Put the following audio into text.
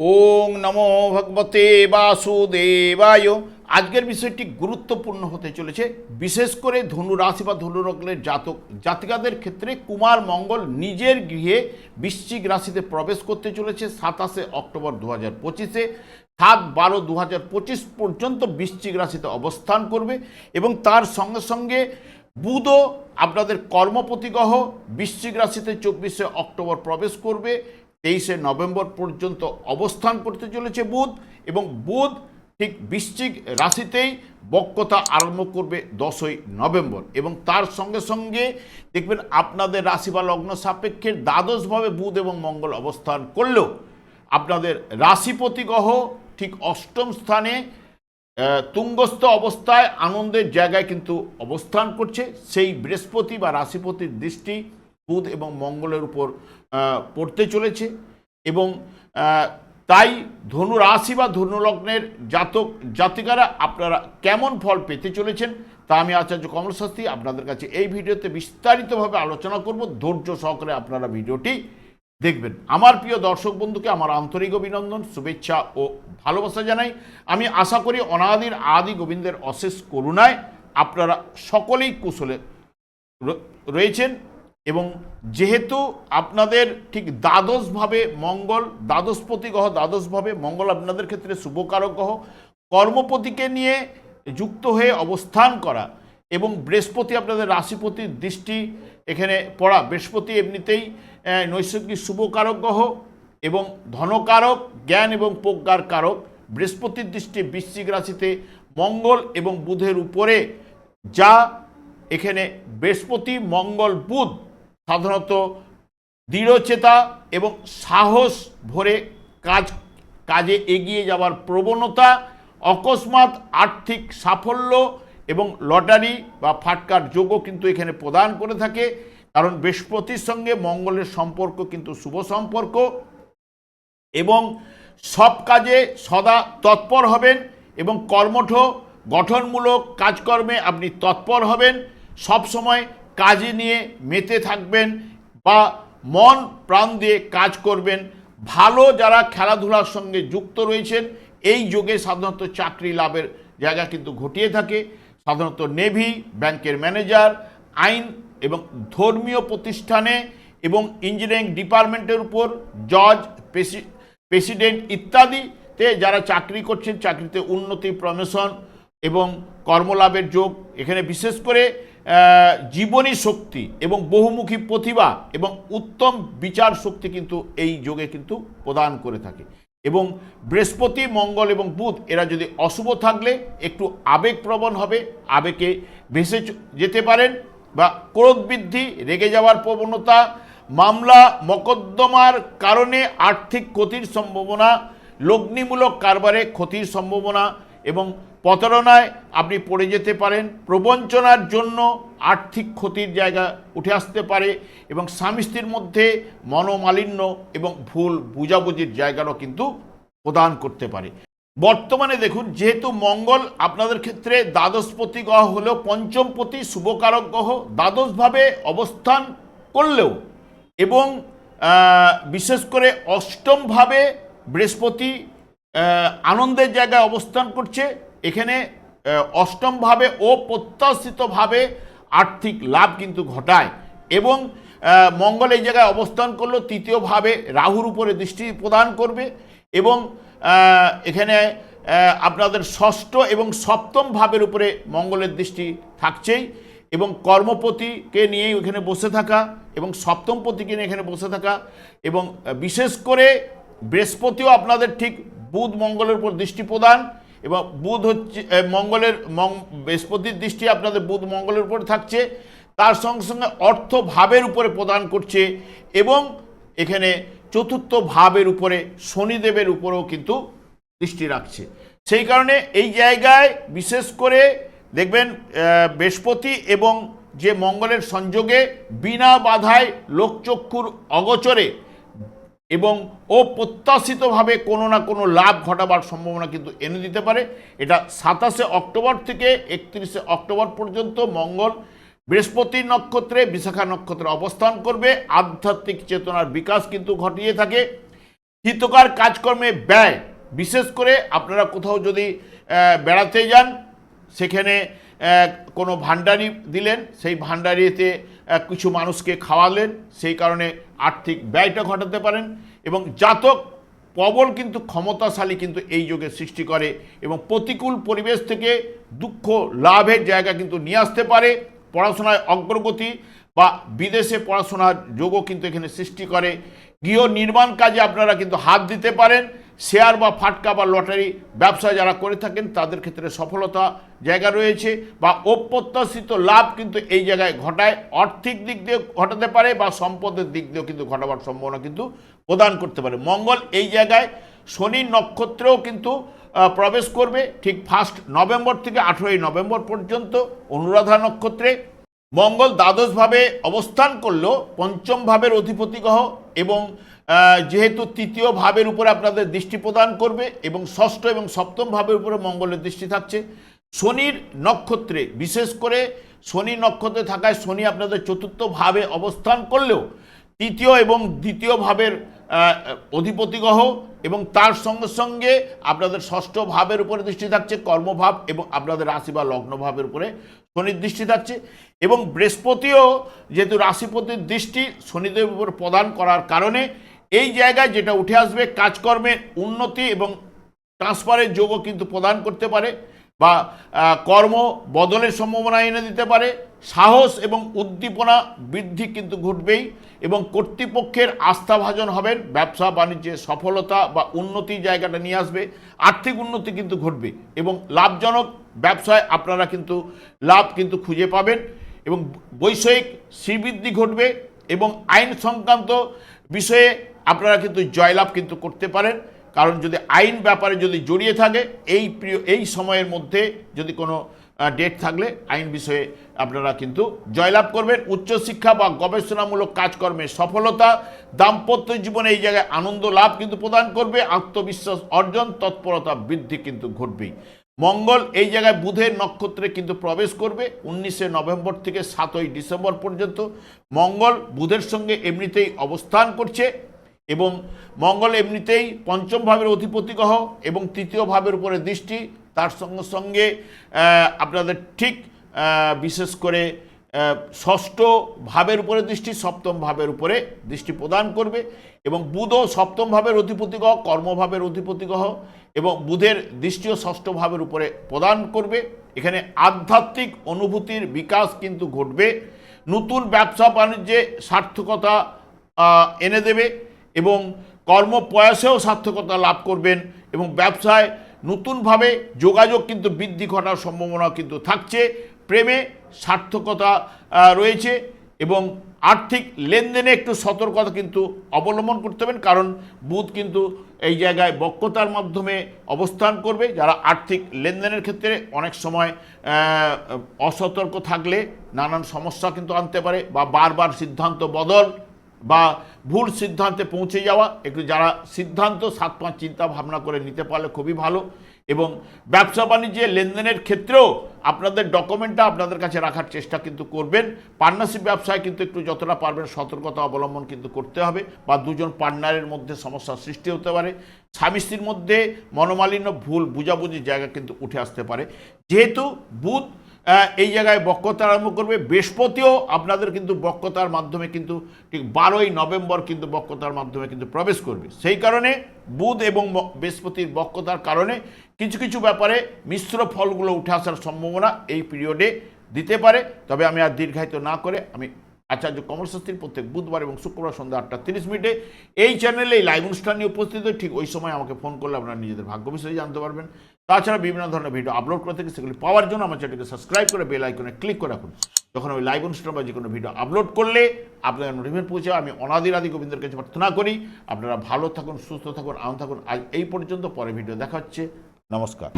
ওং নমো ভগবতে বাসুদেবায়। আজকের বিষয়টি গুরুত্বপূর্ণ হতে চলেছে। বিশেষ করে ধনু রাশি বা ধনু লগ্নের জাতক, জাতিকাদের ক্ষেত্রে কুমার মঙ্গল নিজের গৃহে বৃশ্চিক রাশিতে প্রবেশ করতে চলেছে সাতাশে অক্টোবর দু হাজার পঁচিশে। সাত বারো দু হাজার পঁচিশ পর্যন্ত বৃশ্চিক রাশিতে অবস্থান করবে এবং তার সঙ্গে সঙ্গে বুধও আপনাদের কর্মপতি গ্রহ বৃশ্চিক রাশিতে চব্বিশে অক্টোবর প্রবেশ করবে। তেইশে নভেম্বর পর্যন্ত অবস্থান করতে চলেছে বুধ এবং বুধ ঠিক বৃশ্চিক রাশিতেই বক্রতা আরম্ভ করবে দশই নভেম্বর এবং তার সঙ্গে সঙ্গে দেখবেন আপনাদের রাশি বা লগ্ন সাপেক্ষে দ্বাদশভাবে বুধ এবং মঙ্গল অবস্থান করলেও আপনাদের রাশিপতি গ্রহ ঠিক অষ্টম স্থানে তুঙ্গস্থ অবস্থায় আনন্দের জায়গায় কিন্তু অবস্থান করছে। সেই বৃহস্পতি বা রাশিপতির দৃষ্টি বুধ এবং মঙ্গলের উপর পড়তে চলেছে এবং তাই ধনু রাশি বা ধনু লগ্নের জাতক, জাতিকারা আপনারা কেমন ফল পেতে চলেছেন তা আমি আচার্য কমল আপনাদের কাছে এই ভিডিওতে বিস্তারিতভাবে আলোচনা করব। ধৈর্য সহকারে আপনারা ভিডিওটি দেখবেন। আমার প্রিয় দর্শক বন্ধুকে আমার আন্তরিক অভিনন্দন, শুভেচ্ছা ও ভালোবাসা জানাই। আমি আশা করি অনাদির আদি গোবিন্দের অশেষ করুণায় আপনারা সকলেই কুশলে রয়েছেন। এবং যেহেতু আপনাদের ঠিক দ্বাদশভাবে মঙ্গল, দ্বাদশপতি গ্রহ, দ্বাদশভাবে মঙ্গল আপনাদের ক্ষেত্রে শুভকারক গ্রহ, কর্মপতিকে নিয়ে যুক্ত হয়ে অবস্থান করা এবং বৃহস্পতি আপনাদের রাশিপতির দৃষ্টি এখানে পড়া। বৃহস্পতি এমনিতেই নৈসর্গিক শুভকারক গ্রহ এবং ধনকারক, জ্ঞান এবং প্রজ্ঞার কারক। বৃহস্পতির দৃষ্টি বৃশ্চিক রাশিতে মঙ্গল এবং বুধের উপরে। যা এখানে বৃহস্পতি, মঙ্গল, বুধ সাধারণত দৃঢ়চেতা এবং সাহস ভরে কাজ, কাজে এগিয়ে যাওয়ার প্রবণতা, অকস্মাৎ আর্থিক সাফল্য এবং লটারি বা ফাটকার যোগও কিন্তু এখানে প্রদান করে থাকে। কারণ বৃহস্পতির সঙ্গে মঙ্গলের সম্পর্ক কিন্তু শুভ সম্পর্ক এবং সব কাজে সদা তৎপর হবেন এবং কর্মঠ, গঠনমূলক কাজকর্মে আপনি তৎপর হবেন। সব সময় কাজে নিয়ে মেতে থাকবেন বা মন প্রাণ দিয়ে কাজ করবেন। ভালো যারা খেলাধুলার সঙ্গে যুক্ত রয়েছেন, এই যুগে সাধারণত চাকরি লাভের জায়গা কিন্তু ঘটিয়ে থাকে। সাধারণত নেভি, ব্যাংকের ম্যানেজার, আইন এবং ধর্মীয় প্রতিষ্ঠানে এবং ইঞ্জিনিয়ারিং ডিপার্টমেন্টের উপর জজ, প্রেসি, প্রেসিডেন্ট ইত্যাদিতে যারা চাকরি করছেন, চাকরিতে উন্নতি, প্রমোশন এবং কর্মলাভের যোগ। এখানে বিশেষ করে জীবনী শক্তি এবং বহুমুখী প্রতিভা এবং উত্তম বিচার শক্তি কিন্তু এই যোগে কিন্তু প্রদান করে থাকে। এবং বৃহস্পতি, মঙ্গল এবং বুধ, এরা যদি অশুভ থাকলে একটু আবেগপ্রবণ হবে, আবেগে ভেসে যেতে পারেন বা ক্রোধ বৃদ্ধি, রেগে যাওয়ার প্রবণতা, মামলা, মকদ্দমার কারণে আর্থিক ক্ষতির সম্ভাবনা, লগ্নিমূলক কারবারে ক্ষতির সম্ভাবনা এবং প্রতারণায় আপনি পড়ে যেতে পারেন। প্রবঞ্চনার জন্য আর্থিক ক্ষতির জায়গা উঠে আসতে পারে এবং স্বামী স্ত্রীর মধ্যে মনোমালিন্য এবং ভুল বুঝাবুঝির জায়গারও কিন্তু প্রদান করতে পারে। বর্তমানে দেখুন, যেহেতু মঙ্গল আপনাদের ক্ষেত্রে দ্বাদশপতি গ্রহ হলেও পঞ্চমপতি শুভকারক গ্রহ, দ্বাদশভাবে অবস্থান করলেও এবং বিশেষ করে অষ্টমভাবে বৃহস্পতি আনন্দের জায়গায় অবস্থান করছে। এখানে অষ্টমভাবে ও প্রত্যাশিতভাবে আর্থিক লাভ কিন্তু ঘটায় এবং মঙ্গল এই জায়গায় অবস্থান করল। তৃতীয়ভাবে রাহুর উপরে দৃষ্টি প্রদান করবে এবং এখানে আপনাদের ষষ্ঠ এবং সপ্তম ভাবের উপরে মঙ্গলের দৃষ্টি থাকছেই এবং কর্মপতিকে নিয়ে এখানে বসে থাকা এবং সপ্তম পতিকে নিয়ে এখানে বসে থাকা এবং বিশেষ করে বৃহস্পতিও আপনাদের ঠিক বুধ মঙ্গলের উপর দৃষ্টি প্রদান এবং বুধ হচ্ছে মঙ্গলের বৃহস্পতির দৃষ্টি আপনাদের বুধ মঙ্গলের উপর থাকছে। তার সঙ্গে সঙ্গে অর্থ ভাবের উপরে প্রদান করছে এবং এখানে চতুর্থ ভাবের উপরে শনিদেবের উপরেও কিন্তু দৃষ্টি রাখছে। সেই কারণে এই জায়গায় বিশেষ করে দেখবেন বৃহস্পতি এবং যে মঙ্গলের সংযোগে বিনা বাধায় লোকচক্ষুর অগোচরে এবং অপ্রত্যাশিতভাবে কোনো না কোনো লাভ ঘটাবার সম্ভাবনা কিন্তু এনে দিতে পারে। এটা সাতাশে অক্টোবর থেকে একত্রিশে অক্টোবর পর্যন্ত মঙ্গল বৃহস্পতি নক্ষত্রে, বিশাখা নক্ষত্রে অবস্থান করবে। আধ্যাত্মিক চেতনার বিকাশ কিন্তু ঘটিয়ে থাকে। হিতকার কাজকর্মে ব্যয়, বিশেষ করে আপনারা কোথাও যদি বেড়াতে যান, সেখানে কোনো ভাণ্ডারি দিলেন, সেই ভাণ্ডারিতে কিছু মানুষকে খাওয়ালেন, সেই কারণে আর্থিক ব্যয়টা ঘটাতে পারেন এবং জাতক প্রবল কিন্তু ক্ষমতাশালী কিন্তু এই যোগে সৃষ্টি করে এবং প্রতিকূল পরিবেশ থেকে দুঃখ লাভের জায়গা কিন্তু নিয়ে আসতে পারে। পড়াশোনায় অগ্রগতি বা বিদেশে পড়াশোনার যোগও কিন্তু এখানে সৃষ্টি করে। গৃহ নির্মাণ কাজে আপনারা কিন্তু হাত দিতে পারেন। শেয়ার বা ফাটকা বা লটারি ব্যবসা যারা করে থাকেন, তাদের ক্ষেত্রে সফলতা জায়গা রয়েছে বা অপ্রত্যাশিত লাভ কিন্তু এই জায়গায় ঘটায়। আর্থিক দিক দিয়ে ঘটাতে পারে বা সম্পদের দিক দিয়েও কিন্তু ঘটাবার সম্ভাবনা কিন্তু প্রদান করতে পারে। মঙ্গল এই জায়গায় শনি নক্ষত্রেও কিন্তু প্রবেশ করবে। ঠিক ফার্স্ট নভেম্বর থেকে আঠেরোই নভেম্বর পর্যন্ত অনুরাধা নক্ষত্রে। মঙ্গল দ্বাদশভাবে অবস্থান করলেও পঞ্চম ভাবের অধিপতি গ্রহ এবং যেহেতু তৃতীয় ভাবের উপরে আপনাদের দৃষ্টি প্রদান করবে এবং ষষ্ঠ এবং সপ্তম ভাবের উপরে মঙ্গলের দৃষ্টি থাকছে। শনির নক্ষত্রে, বিশেষ করে শনি নক্ষত্রে থাকায় শনি আপনাদের চতুর্থ ভাবে অবস্থান করলেও, তৃতীয় এবং দ্বিতীয় ভাবের অধিপতি এবং তার সঙ্গে সঙ্গে আপনাদের ষষ্ঠ ভাবের উপরে দৃষ্টি থাকছে, কর্মভাব এবং আপনাদের রাশি বা লগ্ন ভাবের উপরে শনির দৃষ্টি থাকছে। এবং বৃহস্পতিও যেহেতু রাশিপতির দৃষ্টি শনিদেবের উপর প্রদান করার কারণে এই জায়গায় যেটা উঠে আসবে কাজকর্মের উন্নতি এবং ট্রান্সফারের যোগও কিন্তু প্রদান করতে পারে বা কর্ম বদলের সম্ভাবনা এনে দিতে পারে। সাহস এবং উদ্দীপনা বৃদ্ধি কিন্তু ঘটবেই এবং কর্তৃপক্ষের আস্থাভাজন হবেন, ব্যবসা, বাণিজ্যে সফলতা বা উন্নতি জায়গাটা নিয়ে আসবে, আর্থিক উন্নতি কিন্তু ঘটবে এবং লাভজনক ব্যবসায় আপনারা কিন্তু লাভ কিন্তু খুঁজে পাবেন এবং বৈষয়িক শ্রীবৃদ্ধি ঘটবে এবং আইন সংক্রান্ত বিষয়ে আপনারা কিন্তু জয়লাভ কিন্তু করতে পারেন। কারণ যদি আইন ব্যাপারে যদি জড়িয়ে থাকে, এই প্রিয়, এই সময়ের মধ্যে যদি কোনো ডেট থাকলে আইন বিষয়ে আপনারা কিন্তু জয়লাভ করবেন। উচ্চশিক্ষা বা গবেষণামূলক কাজকর্মে সফলতা, দাম্পত্য জীবনে এই জায়গায় আনন্দ লাভ কিন্তু প্রদান করবে, আত্মবিশ্বাস অর্জন, তৎপরতা বৃদ্ধি কিন্তু ঘটবেই। মঙ্গল এই জায়গায় বুধের নক্ষত্রে কিন্তু প্রবেশ করবে, উনিশে নভেম্বর থেকে সাতই ডিসেম্বর পর্যন্ত। মঙ্গল বুধের সঙ্গে এমনিতেই অবস্থান করছে এবং মঙ্গল এমনিতেই পঞ্চম ভাবের অধিপতি গ্রহ এবং তৃতীয় ভাবের উপরে দৃষ্টি। তার সঙ্গে সঙ্গে আপনাদের ঠিক বিশেষ করে ষষ্ঠ ভাবের উপরে দৃষ্টি, সপ্তম ভাবের উপরে দৃষ্টি প্রদান করবে এবং বুধও সপ্তম ভাবের অধিপতি গ্রহ কর্মভাবের অধিপতি গ্রহ এবং বুধের দৃষ্টিও ষষ্ঠ ভাবের উপরে প্রদান করবে। এখানে আধ্যাত্মিক অনুভূতির বিকাশ কিন্তু ঘটবে। নতুন ব্যবসা বাণিজ্যে সার্থকতা এনে দেবে এবং কর্মপ্রয়াসেও সার্থকতা লাভ করবেন এবং ব্যবসায় নতুনভাবে যোগাযোগ কিন্তু বৃদ্ধি ঘটার সম্ভাবনা কিন্তু থাকছে। প্রেমে সার্থকতা রয়েছে এবং আর্থিক লেনদেনে একটু সতর্কতা কিন্তু অবলম্বন করতে হবেন কারণ বুধ কিন্তু এই জায়গায় বক্রতার মাধ্যমে অবস্থান করবে। যারা আর্থিক লেনদেনের ক্ষেত্রে অনেক সময় অসতর্ক থাকলে নানান সমস্যা কিন্তু আনতে পারে বা বারবার সিদ্ধান্ত বদল বা ভুল সিদ্ধান্তে পৌঁছে যাওয়া, একটু যারা সিদ্ধান্ত সাত পাঁচ চিন্তা ভাবনা করে নিতে পারলে খুবই ভালো। এবং ব্যবসা বাণিজ্যে লেনদেনের ক্ষেত্রেও আপনাদের ডকুমেন্টটা আপনাদের কাছে রাখার চেষ্টা কিন্তু করবেন। পার্টনারশিপ ব্যবসায় কিন্তু একটু যতটা পারবেন সতর্কতা অবলম্বন কিন্তু করতে হবে বা দুজন পার্টনারের মধ্যে সমস্যার সৃষ্টি হতে পারে। স্বামী স্ত্রীর মধ্যে মনোমালিন্য, ভুল, বুঝাবুঝির জায়গা কিন্তু উঠে আসতে পারে। যেহেতু বুধ এই জায়গায় বক্রতা আরম্ভ করবে। বৃহস্পতিও আপনাদের কিন্তু বক্রতার মাধ্যমে কিন্তু ঠিক বারোই নভেম্বর কিন্তু বক্রতার মাধ্যমে কিন্তু প্রবেশ করবে। সেই কারণে বুধ এবং বৃহস্পতির বক্রতার কারণে কিছু কিছু ব্যাপারে মিশ্র ফলগুলো উঠে আসার সম্ভাবনা এই পিরিয়ডে দিতে পারে। তবে আমি আর দীর্ঘায়িত না করে আমি আচার্য কমল শাস্ত্রী প্রত্যেক বুধবার এবং শুক্রবার সন্ধ্যা আটটা তিরিশ মিনিটে এই চ্যানেলে লাইভ অনুষ্ঠান নিয়ে উপস্থিত ঠিক ওই সময় আমাকে ফোন করলে আপনারা নিজেদের ভাগ্য বিষয়ে জানতে পারবেন। তাছাড়া বিভিন্ন ধরনের ভিডিও আপলোড করে থাকি, সেগুলি পাওয়ার জন্য আমার চ্যানেলকে সাবস্ক্রাইব করে বেল আইকনে ক্লিক করে রাখুন। যখন আমি লাইভ অনুষ্ঠান বা যে কোনো ভিডিও আপলোড করলে আপনাদের নোটিফিকেশন পৌঁছে আমি অনাদির আদি গোবিন্দের কাছে প্রার্থনা করি, আপনারা ভালো থাকুন, সুস্থ থাকুন, আনন্দ থাকুন। আজ এই পর্যন্ত, পরে ভিডিও দেখা হচ্ছে। নমস্কার।